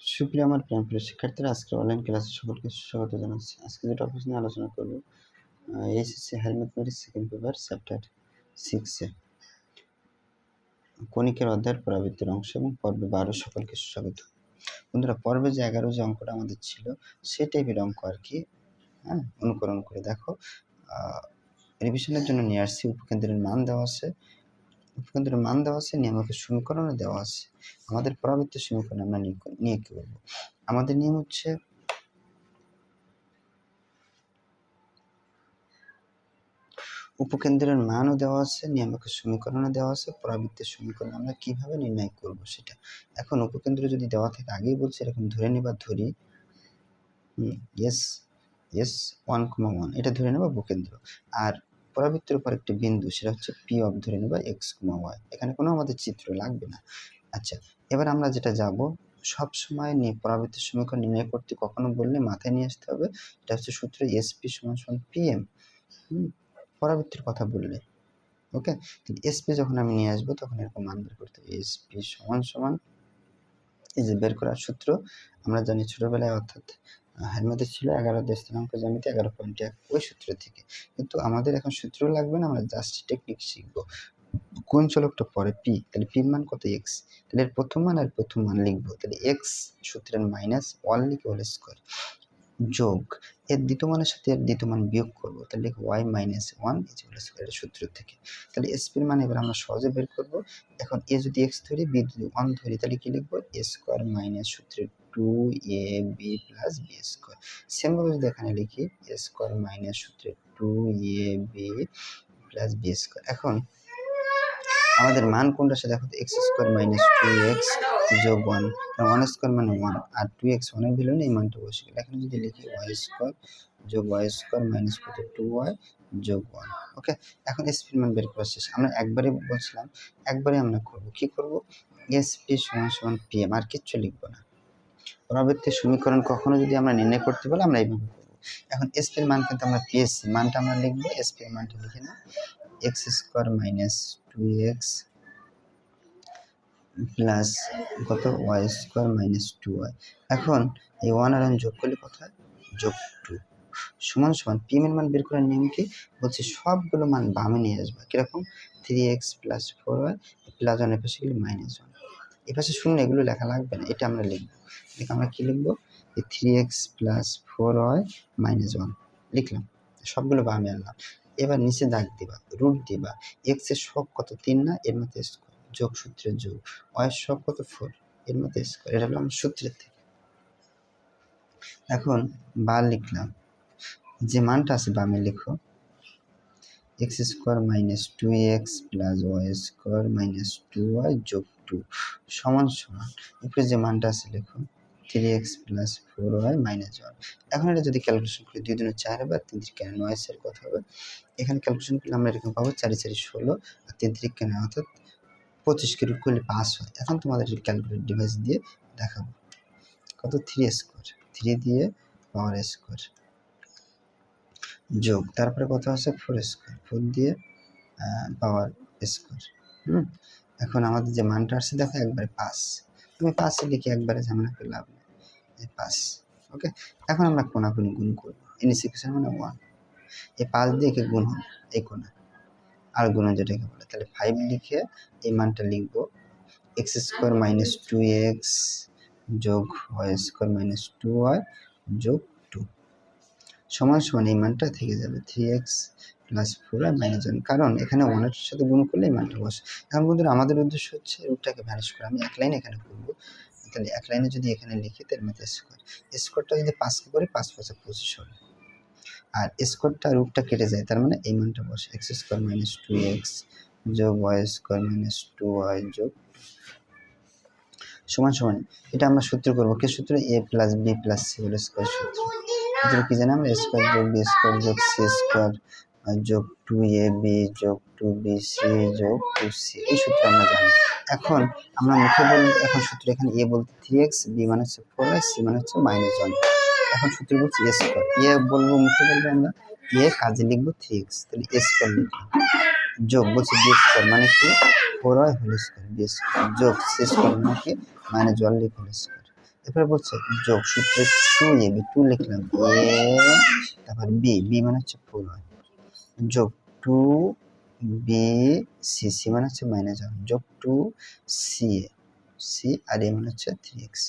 সুপ্রিয় আমার প্রিয় শিক্ষার্থীরা আজকে অনলাইন ক্লাসে সকলকে স্বাগত জানাচ্ছি। আজকে যে টপিক নিয়ে আলোচনা করব। HSC higher mathematics second paper chapter সিক্সে কণিকের অধ্যায়ের পরাবৃত্তির অংশ এবং পর্বে বারো সকলকে স্বাগত বন্ধুরা, পর্বে যে এগারো যে অঙ্কটা আমাদের ছিল, সে টাইপের অঙ্ক আর কি হ্যাঁ অনুকরণ করে দেখো। রিভিশনের জন্য নিয়ে আসছি, উপকেন্দ্রের মান দেওয়া আছে। উপকেন্দ্রের মান দেওয়া আছে নিয়ামকের সমীকরণে দেওয়া আছে। আমাদের পরাবৃত্ত সমীকরণ আমরা নিয়ে কি করব আমাদের নিয়ম হচ্ছে উপকেন্দ্রের মানও দেওয়া আছে, নিয়ামকের সমীকরণও দেওয়া আছে, পরাবৃত্তের সমীকরণ আমরা কীভাবে নির্ণয় করব সেটা? এখন উপকেন্দ্র যদি দেওয়া থাকে, আগেই বলছি, এরকম ধরে নিবা ধরি S S one comma one এটা ধরে নেবা উপকেন্দ্র। আর পরাবৃত্তের উপর একটি বিন্দু, সেটা হচ্ছে পি অফ ধরে নেবা এক্স কমা ওয়াই এখানে কোনো আমাদের চিত্র লাগবে না। আচ্ছা এবার আমরা যেটা যাব, সব সময় নিয়ে পরাবৃত্তের সমীকরণ নির্ণয় করতে কখনো বললে মাথায় নিয়ে আসতে হবে, এটা হচ্ছে সূত্র এসপি সমান সমান পিএম হুম, পরাবৃত্তির কথা বললে। ওকে? এসপি যখন আমি নিয়ে আসব, তখন এরকম মান বের করতে হবে। এসপি সমান সমান, এই যে বের করার সূত্র, আমরা জানি ছোটবেলায় অর্থাৎ হ্যালমেটে ছিল এগারো দেশ স্থানাঙ্ক জ্যামিতি, এগারো পয়েন্ট এক, ওই সূত্র থেকে। কিন্তু আমাদের এখন সূত্র লাগবে না, আমরা জাস্ট টেকনিক শিখব। কোন চলকটা পরে? পি তাহলে পির মান কত? এক্স তাহলে এর প্রথম মান আর প্রথম মান লিখব। তাহলে এক্স সূত্রের মাইনাস ওয়ান লিখে হোল স্কোয়ার যোগ, এর দ্বিতীয় মানের সাথে এর দ্বিতীয় মান বিয়োগ করব। তাহলে y minus one is whole square সূত্র থেকে। তাহলে এসপির মান এবার আমরা সহজে বের করব। এখন এ যদি এক্স ধরি বি যদি ওয়ান ধরি, তাহলে কি লিখব? এ স্কোয়ার মাইনাস সূত্রের two a b plus b square. সেমভাবে যদি এখানে লিখি, এ স্কোয়ার মাইনাস সূত্রের two a b plus b square. এখন, আমাদের মান কোনটা সেটা দেখো x square minus two x যোগ ওয়ান। কারণ ওয়ান স্কোয়ার মানে ওয়ান, আর টু এক্স ওয়ানের ভ্যালু নেই মানটা বসে গেল। এখানে যদি লিখি, ওয়াই স্কোয়ার যোগ ওয়াই স্কোয়ার মাইনাস কত? টু ওয়াই যোগ ওয়ান। ওকে, এখন এসপির মান বের করা শেষ আমরা একবারে বলছিলাম, একবারে আমরা করব। কি করব? এসপি সমান সমান পিএম আর কিচ্ছু লিখব না। পরবর্তী সমীকরণ কখনো যদি আমরা নির্ণয় করতে বলে আমরা এইভাবে এখন এসপির মান কিন্তু আমরা পেয়েছি। মানটা আমরা লিখব এসপির মানটা লিখে না x square minus two x plus কত? Y square minus two y এখন এই ওয়ান আর ওয়ান যোগ করলে কত হয়? যোগ টু সমান সমান পি এর মান বের করার নিয়ম কি বলছে, সবগুলো মান বামে নিয়ে আসবে। কীরকম? Three x plus four y plus one এপাশে গেলে মাইনাস ওয়ান এপাশে শূন্য এগুলো লেখা লাগবে না, এটা আমরা লিখব। দেখ আমরা কি লিখব? Three x plus four y minus one লিখলাম। সবগুলো বামে আনলাম। এবার নিচে দাগ দিবা রুট দিবা। এক্সের সব কত? তিন না? এর মধ্যে যোগ সূত্রের যোগ। ওয়াই সব কত? ফোর এর মধ্যে স্কোয়ার এটা হলো আমার সূত্রের থেকে। এখন বার লিখলাম। যে মানটা আছে বামে লিখো। X square minus two x plus y square minus two y যোগ টু সমান সমান। উপরে যে মানটা আছে লিখো three x plus four y minus one এখন এটা যদি ক্যালকুলেশন করি, দুই দিনে চার হবে আর তিন তিরিকে নয় এর কথা হবে? এখানে ক্যালকুলেশন করলে আমরা এরকম পাবো চারি চারি ষোলো আর তিন তিরিকে নয় অর্থাৎ পঁচিশকে রুট করলে পাস হয়। এখন তোমাদের ক্যালকুলেট ডিভাইস দিয়ে দেখাবো। কত? থ্রি স্কোয়ার থ্রি দিয়ে পাওয়ার স্কোয়ার যোগ। তারপরে কত আছে? ফোর স্কোয়ার ফোর দিয়ে পাওয়ার স্কোয়ার হুম? এখন আমাদের যে মানটা আসছে, দেখো একবারে পাস। তুমি পাশে লিখে একবারে ঝামেলা করে লাভ নেই। পাস ওকে এখন আমরা কোনাকুনি গুণ করব। ইনিসিকেশন মানে ওয়ান এই পাঁচ দিয়ে একে গুণ হবে, এই কোনা আর গুণ যেটাকে বলে, তাহলে ফাইভ লিখে এই মানটা লিখব। X square minus two x যোগ y square minus two y যোগ টু সমান সমান এই মানটা থেকে যাবে থ্রি এক্স প্লাস ফোর আর মাইনাস ওয়ান কারণ এখানে ওয়ানের সাথে গুণ করলেই মানটা বসে। এখন বন্ধুরা, আমাদের উদ্দেশ্য হচ্ছে রুটটাকে ভ্যানিশ করা। আমি এক লাইন এখানে করব। তাহলে এক লাইনে যদি এখানে লিখি তার মধ্যে স্কোয়ার স্কোয়ারটা যদি পাঁচকে করে, পাঁচ পাঁচে পঁচিশ হবে আর স্কোয়ারটা রুটটা কেটে যায়, তার মানে এই মানটা বসে। X square minus two x যোগ y square minus two y যোগ সমান সমান। এটা আমরা সূত্র করব। কে সূত্র? A plus b plus c হল স্কোয়ার সূত্র। কি জানি আমরা? স্কোয়ার যোগ বি স্কোয়ার যোগ সি স্কোয়ার যোগ টু এ বি যোগ টু বি সি যোগ টু সি এই সূত্র আমরা জানি। এখন আমরা মুখে বলব এখন সূত্র এখানে এ বলতে থ্রি এক্স বি মানে হচ্ছে ফোর এক্স সি মানে হচ্ছে মাইনাস ওয়ান এখন সূত্র বলছি এ স্কোয়ার এ বলব মুখে বলব আমরা? এ কাজে লিখব থ্রি এক্স তাহলে এ স্কোয়ার লিখলাম যোগ বলছি বি স্কোয়ার মানে কি? Four y whole square b square যোগ সি স্কোয়ার মানে কি? মাইনাস ওয়ান লিখ হোল স্কোয়ার এরপরে বলছে যোগ সূত্রে টু এ বি টু লিখলাম। এ তারপর বি বি মানে হচ্ছে ফোর হয় যোগ টু বি সি সি মানে হচ্ছে মাইনাস ওয়ান যোগ টু সি এ। সি আর এ মানে হচ্ছে থ্রি এক্স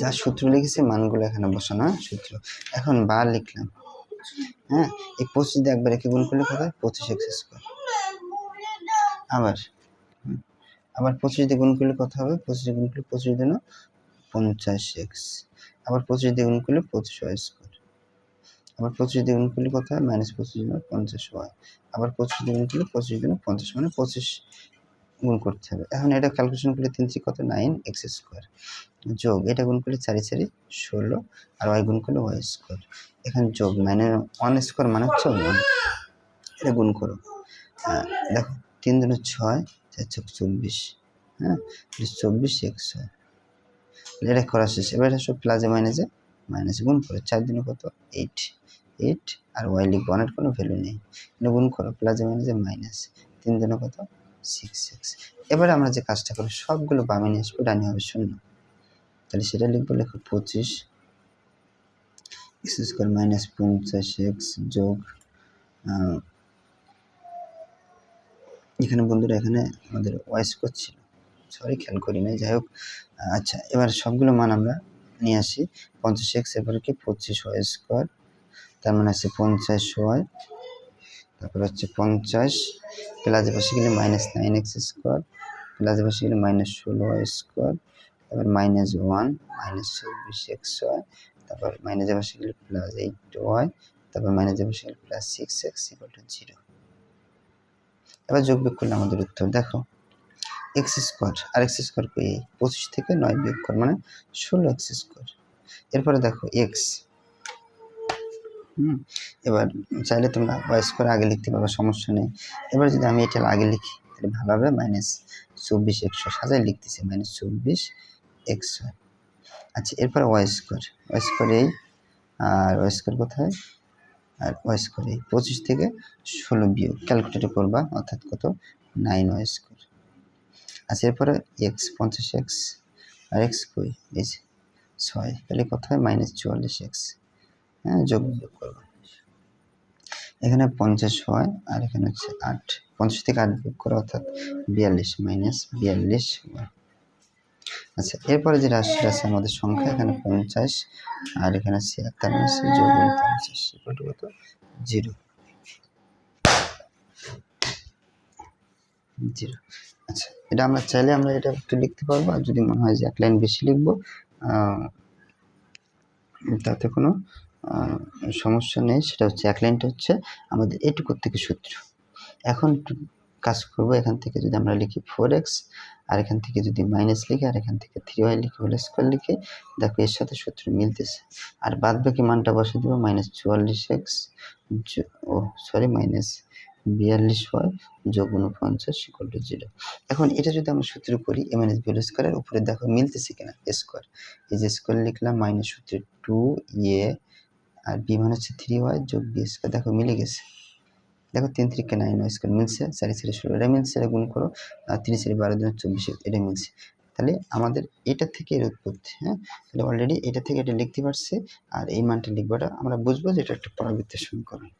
যা সূত্র লিখেছি, মানগুলো এখানে বসানো সূত্র। এখন বার লিখলাম। হ্যাঁ এই পঁচিশ দিয়ে একবার একে গুণ করলে কত পঁচিশ এক্স স্কোয়ার আবার আবার পঁচিশ দিয়ে গুণ করলে কত হবে? পঁচিশ গুণ করলে পঁচিশ দিন পঞ্চাশ এক্স আবার পঁচিশ দিয়ে গুণ করলে পঁচিশ স্কোয়ার আবার পঁচিশ দিয়ে গুণ করলে কত হয়? মাইনাস পঁচিশ দিন পঞ্চাশ হয়। আবার পঁচিশ দিয়ে গুণ করলে পঁচিশ দিন পঞ্চাশ মানে পঁচিশ গুণ করতে হবে। এখন এটা ক্যালকুলেশন করলে তিন তিন কত? নাইন এক্স স্কোয়ার যোগ এটা গুণ করলে চারি চারি ষোলো আর ওয়াই গুণ করলে ওয়াই স্কোয়ার এখানে যোগ মানে ওয়ান স্কোয়ার মানে হচ্ছে এটা গুণ করো। হ্যাঁ, দেখো তিন দিনের ছয় চার ছক চব্বিশ। হ্যাঁ চব্বিশ এক্স হয়। এটা করা শেষ। এবার এটা সব প্লাসে মাইনাসে মাইনাসে গুণ করো চার দিনে কত? এইট এইট আর ওয়াই লিখব ওয়ানের কোনো ভ্যালু নেই। এটা গুণ করো প্লাসে মাইনাসে মাইনাস তিন দিনে কত? সিক্স সিক্স এবারে আমরা যে কাজটা করি, সবগুলো বামে নিয়ে আসব, ডানে হবে শূন্য। তাহলে সেটা লিখব, লেখো পঁচিশ। এক্স স্কোয়ার মাইনাস পঞ্চাশ এক্স যোগ এখানে বন্ধুরা, এখানে আমাদের ওয়াই স্কোয়ার ছিল। সরি খেয়াল করি নাই। যাই হোক আচ্ছা এবার সবগুলো মান আমরা নিয়ে আসি, পঞ্চাশ এক্স এরপরে কি পঁচিশ ওয়াই স্কোয়ার তার মানে আছে পঞ্চাশ ওয়াই তারপর হচ্ছে পঞ্চাশ প্লাসে পাশে গেলে মাইনাস নাইন এক্স স্কোয়ার প্লাসে পাশে গেলে মাইনাস ষোলো ওয়াই স্কোয়ার তারপর মাইনাস ওয়ান মাইনাস চব্বিশ এক্স ওয়াই তারপর মাইনাসে পাশে গেলে প্লাস এইট ওয়াই তারপর মাইনাসে পাশে গেলে plus six x equal to zero এবার যোগ বিয়োগ করলে আমাদের উত্তর দেখো। এক্স স্কোয়ার, আর এক্স স্কোয়ার কই? পঁচিশ থেকে নয় বিয়োগ কর মানে ষোলো এক্স স্কোয়ার। এরপরে দেখো, এক্স। হুম, এবার চাইলে তোমরা ওয়াই স্কোয়ার আগে লিখতে পারো, সমস্যা নেই। এবার যদি আমি এটা আগে লিখি, তাহলে ভালো হবে মাইনাস চব্বিশ একশো সাজায় লিখতেছি মাইনাস চব্বিশ একশো আচ্ছা এরপরে ওয়াই স্কোয়ার। ওয়াই স্কোয়ার এই, আর ওয়াই স্কোয়ার কোথায়? আর ওয়াই স্কোয়ার এই, পঁচিশ থেকে ষোলো বিয়োগ ক্যালকুলেটর করবা, অর্থাৎ কত? Nine y square. আচ্ছা এরপরে এক্স পঞ্চাশ এক্স আর এক্স কই এই যে ছয়, তাহলে কত হয় মাইনাস চুয়াল্লিশ এক্স হ্যাঁ যোগ বিয়োগ করব। এখানে পঞ্চাশ হয় আর এখানে হচ্ছে আট, পঞ্চাশ থেকে আট বিয়োগ করা, অর্থাৎ বিয়াল্লিশ মাইনাস বিয়াল্লিশ আচ্ছা এরপরে যে রাশিটা আছে আমাদের সংখ্যা, এখানে পঞ্চাশ আর এখানে আছে যোগ পঞ্চাশ কত? জিরো। জিরো আচ্ছা এটা আমরা চাইলে আমরা এটা একটু লিখতে পারব, আর যদি মনে হয় যে এক লাইন বেশি লিখব তাতে কোনো সমস্যা নেই, সেটা হচ্ছে এক লাইনটা হচ্ছে আমাদের এটুকুর থেকে সূত্র। এখন একটু কাজ করব, এখান থেকে যদি আমরা লিখি ফোর এক্স আর এখান থেকে যদি মাইনাস লিখি, আর এখান থেকে থ্রি ওয়াই লিখি হোল স্কোয়ার লিখি, দেখো এর সাথে সূত্র মিলতেছে। আর বাদ বাকি মানটা বসে দেবো মাইনাস চুয়াল্লিশ এক্স ও সরি মাইনাস বিয়াল্লিশ ওয়াই যোগ উনপঞ্চাশ ইকুয়াল টু জিরো এখন এটা যদি আমরা সূত্র করি এম এ মাইনাস বি স্কোয়ারের উপরে দেখো মিলতেছে কিনা স্কোয়ার এই যে স্কোয়ার লিখলাম মাইনাস সূত্রে টু ইয়ে আর বি মানে হচ্ছে থ্রি ওয়াই যোগ বি স্কোয়ার দেখো মিলে গেছে। দেখো তিন তিরিকে নাইন ওয়াই স্কোয়ার মিলছে, চারি চারি ষোলো, এটা মিলছে, এটা গুণ করো, আর তিন চারি বারো দিন চব্বিশ, এটা মিলছে। তাহলে আমাদের এটা থেকে এর উৎপত্তি হ্যাঁ? তাহলে অলরেডি এটা থেকে এটা লিখতে পারছি, আর এই মানটা লিখবোটা আমরা বুঝব যে এটা একটা পরাবৃত্তের সমীকরণ।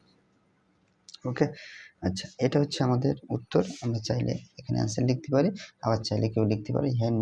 ওকে আচ্ছা এটা হচ্ছে আমাদের উত্তর। আমরা চাইলে এখানে অ্যান্সার লিখতে পারি, আবার চাইলে কেউ লিখতে পারি হ্যাঁ